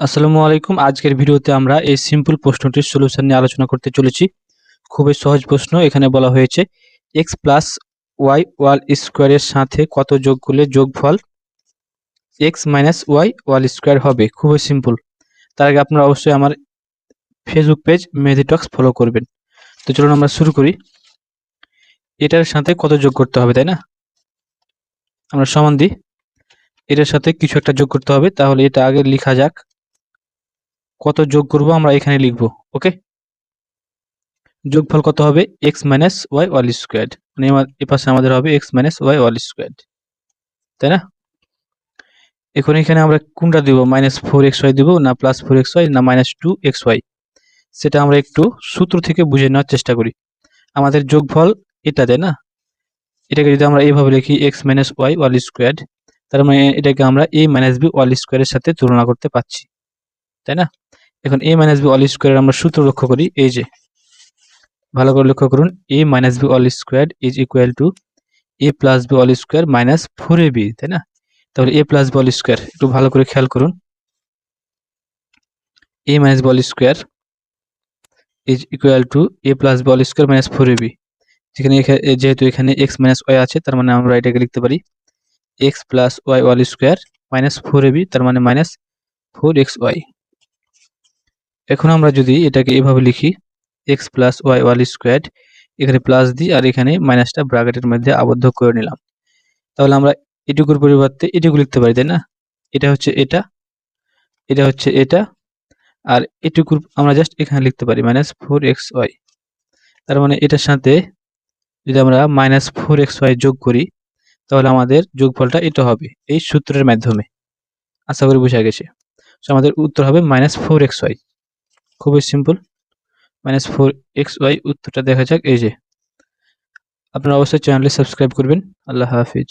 আসসালামু আলাইকুম। আজকের ভিডিওতে আমরা এই সিম্পল প্রশ্নটির সলিউশন নিয়ে আলোচনা করতে চলেছি। খুবই সহজ প্রশ্ন, এখানে বলা হয়েছে এক্স প্লাস ওয়াই ওয়াল স্কোয়ারের সাথে কত যোগ করলে যোগফল x minus y whole square হবে? খুবই সিম্পল তার আগে আপনারা অবশ্যই আমার ফেসবুক পেজ মেধিটক্স ফলো করবেন। তো চলুন আমরা শুরু করি। এটার সাথে কত যোগ করতে হবে, তাই না? আমরা সমান দিই। এটার সাথে কিছু একটা যোগ করতে হবে, তাহলে এটা আগে লেখা যাক। কত যোগ করব আমরা এখানে লিখব, ওকে? যোগফল কত হবে? X minus y whole square মানে এ পাশে আমাদের হবে x minus y whole square তাই না? এখন এখানে আমরা কোনটা দিব? মাইনাস ফোর এক্স ওয়াই দিব না প্লাস ফোর এক্স ওয়াই না মাইনাস টু এক্স ওয়াই সেটা আমরা একটু সূত্র থেকে বুঝে নেওয়ার চেষ্টা করি। আমাদের যোগফল এটা, তাই না? এটাকে যদি আমরা এইভাবে লিখি x minus y whole square তার মানে এটাকে আমরা এ মাইনাস বি ওয়াল স্কোয়ারের সাথে তুলনা করতে পারছি। তাই না? এখন a minus b whole square আমরা সূত্র লক্ষ্য করি, এই যে, ভালো করে লক্ষ্য করুন a minus b whole square is equal to a plus b whole square minus four a b তাই না? তাহলে a plus b whole square একটু ভালো করে খেয়াল করুন। A minus b whole square is equal to a plus b whole square minus four a b যেখানে যেহেতু এখানে এক্স মাইনাস ওয়াই আছে, তার মানে আমরা এটাকে লিখতে পারি x plus y whole square minus four a b তার মানে মাইনাস ফোর এক্স ওয়াই এখন আমরা যদি এটাকে এভাবে লিখি x plus y whole square এখানে প্লাস দিই আর এখানে মাইনাসটা ব্রাকেটের মধ্যে আবদ্ধ করে নিলাম। তাহলে আমরা এটুকুর পরিবর্তে এটুকু লিখতে পারি, তাই না? এটা হচ্ছে এটা এটা হচ্ছে এটা, আর এটুকুর আমরা জাস্ট এখানে লিখতে পারি মাইনাস ফোর এক্স ওয়াই তার মানে এটার সাথে যদি আমরা মাইনাস ফোর এক্স ওয়াই যোগ করি, তাহলে আমাদের যোগফলটা এটা হবে, এই সূত্রের মাধ্যমে। আশা করি বোঝা গেছে। সো আমাদের উত্তর হবে মাইনাস ফোর এক্স ওয়াই খুবই simple minus four x y উত্তরটা দেখা যাক, এই যে। আপনারা অবশ্যই চ্যানেলে সাবস্ক্রাইব করবেন। আল্লাহ হাফিজ।